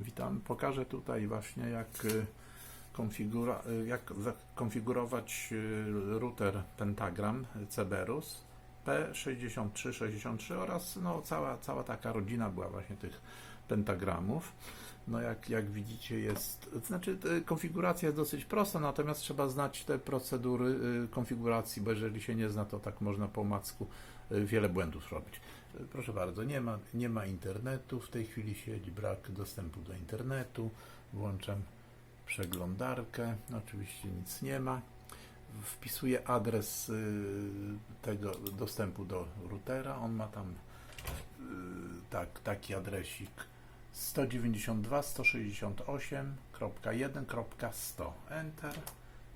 Witam. Pokażę tutaj właśnie jak, y, konfigura, y, jak konfigurować y, router Pentagram Cerberus P6363 oraz no, cała, cała taka rodzina była właśnie tych pentagramów. No jak, jak widzicie jest, znaczy konfiguracja jest dosyć prosta, natomiast trzeba znać te procedury konfiguracji, bo jeżeli się nie zna, to tak można po macku y, wiele błędów robić. Proszę bardzo, nie ma, nie ma internetu, w tej chwili siedzi brak dostępu do internetu, włączam przeglądarkę, oczywiście nic nie ma. Wpisuję adres y, tego dostępu do routera, on ma tam y, tak, taki adresik 192.168.1.100 Enter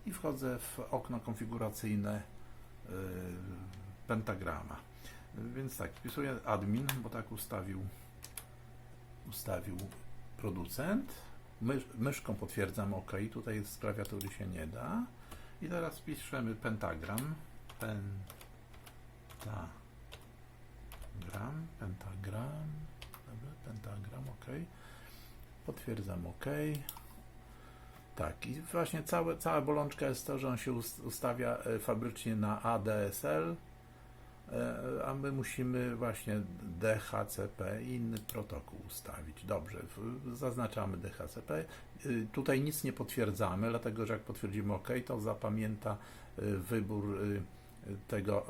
i wchodzę w okno konfiguracyjne y, pentagrama. Więc tak, wpisuję admin, bo tak ustawił ustawił producent. Mysz, myszką potwierdzam OK, tutaj z klawiatury się nie da. I teraz piszemy pentagram. Pentagram, pentagram, dobra, pentagram, OK. Potwierdzam OK. Tak, i właśnie całe, cała bolączka jest to, że on się ust- ustawia e, fabrycznie na ADSL, a my musimy właśnie DHCP i inny protokół ustawić. Dobrze, zaznaczamy DHCP. Y, Tutaj nic nie potwierdzamy, dlatego że jak potwierdzimy OK, to zapamięta y, wybór tego,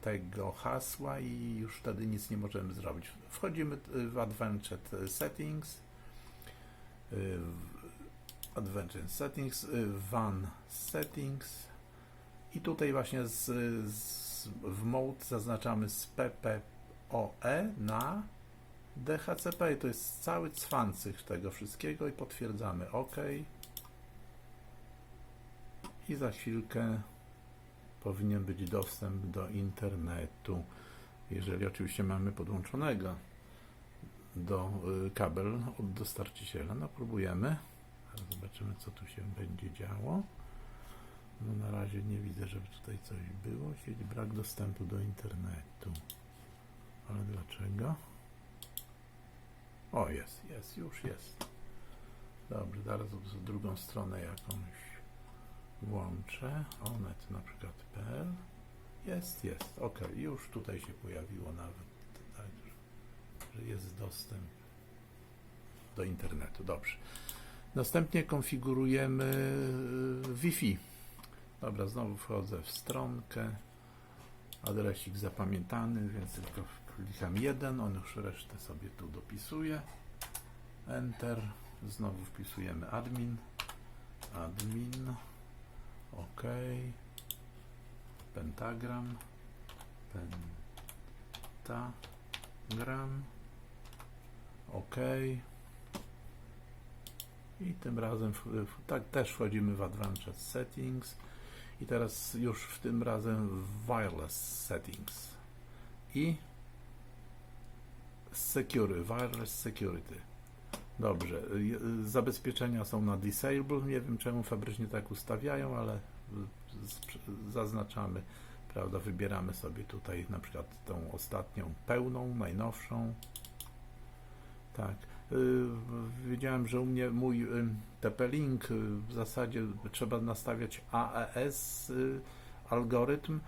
tego hasła i już wtedy nic nie możemy zrobić. Wchodzimy w Advanced Settings. Advanced Settings, WAN Settings i tutaj właśnie z, z, w mode zaznaczamy z PPOE na DHCP. I to jest cały cwancyk tego wszystkiego i potwierdzamy OK. I za chwilkę powinien być dostęp do internetu, jeżeli oczywiście mamy podłączonego do y, kabel od dostarczyciela. No próbujemy. Zobaczymy, co tu się będzie działo. No na razie nie widzę, żeby tutaj coś było. Sieć brak dostępu do internetu. Ale dlaczego? O, jest, jest, już jest. Dobrze, zaraz z drugą stronę jakąś włączę. Onet na przykład PL. Jest, jest. Ok, już tutaj się pojawiło nawet, tak, że jest dostęp do internetu. Dobrze. Następnie konfigurujemy y, Wi-Fi. Dobra, znowu wchodzę w stronkę. Adresik zapamiętany, więc tylko klikam jeden, on już resztę sobie tu dopisuje. Enter. Znowu wpisujemy admin. Admin. OK. Pentagram. Pentagram. OK. I tym razem w, w, tak też wchodzimy w Advanced Settings. I teraz już w tym razem w Wireless Settings. I Security, Wireless Security. Dobrze. Zabezpieczenia są na Disable. Nie wiem czemu fabrycznie tak ustawiają, ale zaznaczamy, prawda, wybieramy sobie tutaj na przykład tą ostatnią pełną, najnowszą. Tak. Y, Wiedziałem, że u mnie mój y, TP-Link y, w zasadzie trzeba nastawiać AES algorytm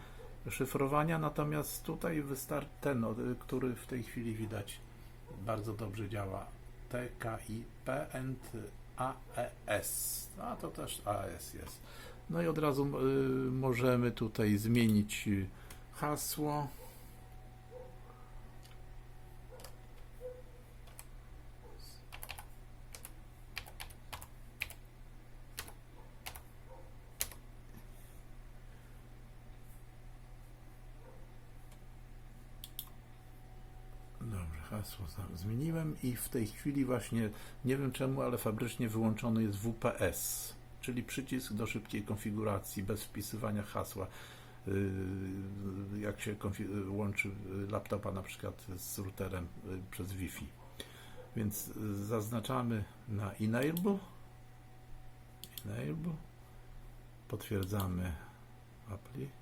szyfrowania, natomiast tutaj wystarczy ten, który w tej chwili widać bardzo dobrze działa TKIP and AES. A to też AES jest. No i od razu możemy tutaj zmienić hasło. Dobrze, hasło zmieniłem i w tej chwili właśnie, nie wiem czemu, ale fabrycznie wyłączony jest WPS, czyli przycisk do szybkiej konfiguracji bez wpisywania hasła. Yy, Jak się łączy laptopa na przykład z routerem yy, przez Wi-Fi. Więc yy, zaznaczamy na Enable. Enable. Potwierdzamy appli.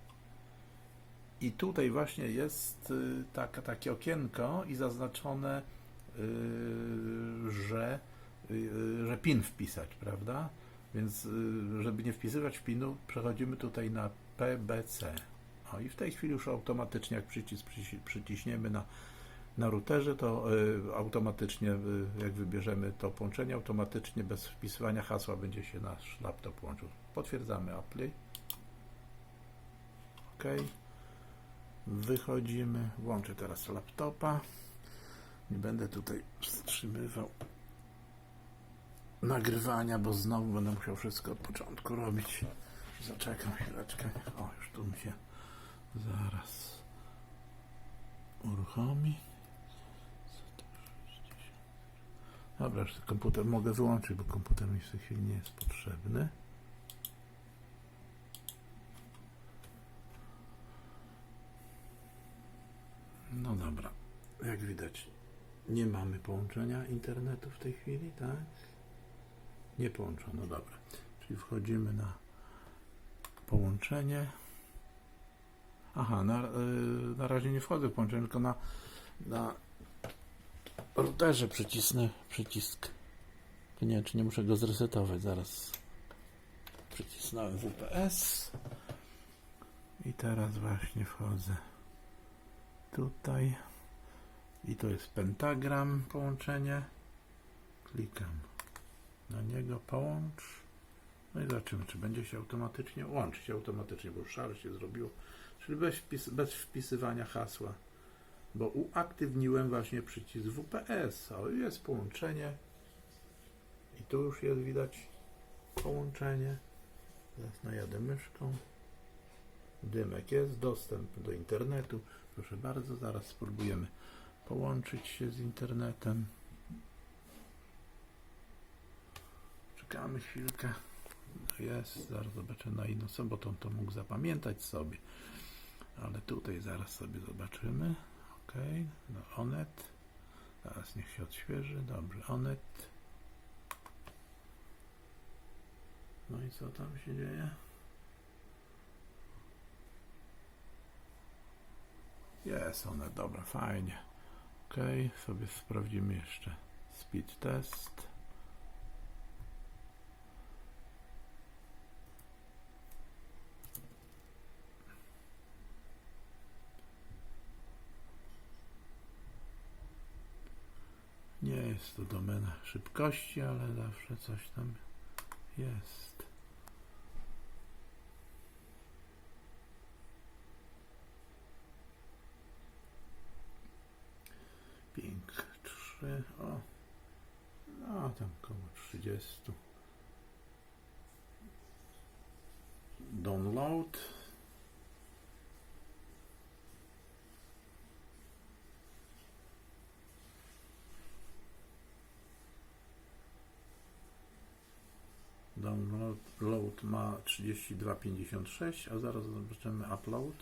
I tutaj właśnie jest y, taka, takie okienko i zaznaczone, y, że y, że PIN wpisać, prawda? Więc żeby nie wpisywać PIN-u, przechodzimy tutaj na PBC. O i w tej chwili już automatycznie, jak przycisk przyci- przyciśniemy na, na routerze, to automatycznie, jak wybierzemy to połączenie, automatycznie bez wpisywania hasła będzie się nasz laptop łączył. Potwierdzamy Apply. OK. Wychodzimy. Włączę teraz laptopa. Nie będę tutaj wstrzymywał nagrywania, bo znowu będę musiał wszystko od początku robić. Zaczekam chwileczkę. O, już tu mi się zaraz uruchomi. Dobra, już komputer mogę wyłączyć, bo komputer mi w tej chwili nie jest potrzebny. No dobra, jak widać, nie mamy połączenia internetu w tej chwili, tak? Nie połączono, dobra. Czyli wchodzimy na połączenie. Aha, na, y, na razie nie wchodzę w połączenie, tylko na, na routerze przycisnę przycisk. Nie czy nie muszę go zresetować. Zaraz przycisnąłem WPS. I teraz właśnie wchodzę tutaj. I to jest pentagram połączenie. Klikam na niego, połącz. No i zobaczymy, czy będzie się automatycznie łączyć automatycznie, bo już szaro się zrobiło. Czyli bez, wpis, bez wpisywania hasła. Bo uaktywniłem właśnie przycisk WPS. O, jest połączenie. I tu już jest widać połączenie. Teraz najadę myszką. Dymek jest, dostęp do internetu. Proszę bardzo, zaraz spróbujemy połączyć się z internetem. Czekamy chwilkę. No Jest, zaraz zobaczę na inną sobotą to mógł zapamiętać sobie. Ale tutaj zaraz sobie zobaczymy. Ok, no Onet. Teraz niech się odświeży. Dobrze, Onet. No i co tam się dzieje? Jest one, dobra, fajnie. Ok, sobie sprawdzimy jeszcze speed test. Nie jest to domena szybkości, ale zawsze coś tam jest. 3, o, no tam koło 30. Download. Download load ma 32,56, a zaraz zobaczymy upload.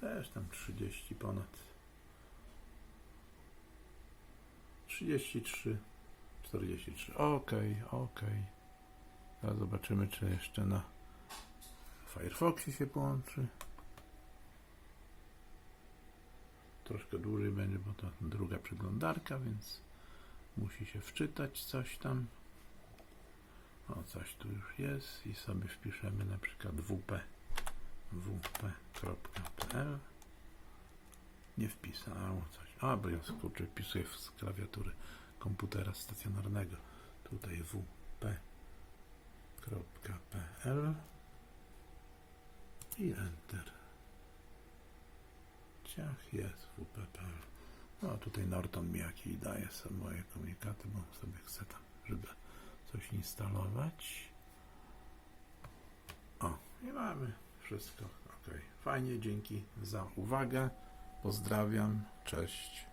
Też tam 30 ponad. 33, 43. Ok, ok. Teraz zobaczymy, czy jeszcze na Firefoxie się połączy. Troszkę dłużej będzie, bo to druga przeglądarka, więc musi się wczytać coś tam. O, coś tu już jest i sobie wpiszemy na przykład wp wp.pl nie wpisało coś. A, bo ja kurczę wpisuję z klawiatury komputera stacjonarnego. Tutaj wp.pl i enter. Ciach jest wp.pl. No tutaj Norton mi jakiś daje sobie moje komunikaty, bo sobie chcę tam, żeby coś instalować. O, i mamy wszystko. Ok. Fajnie, dzięki za uwagę. Pozdrawiam. Cześć.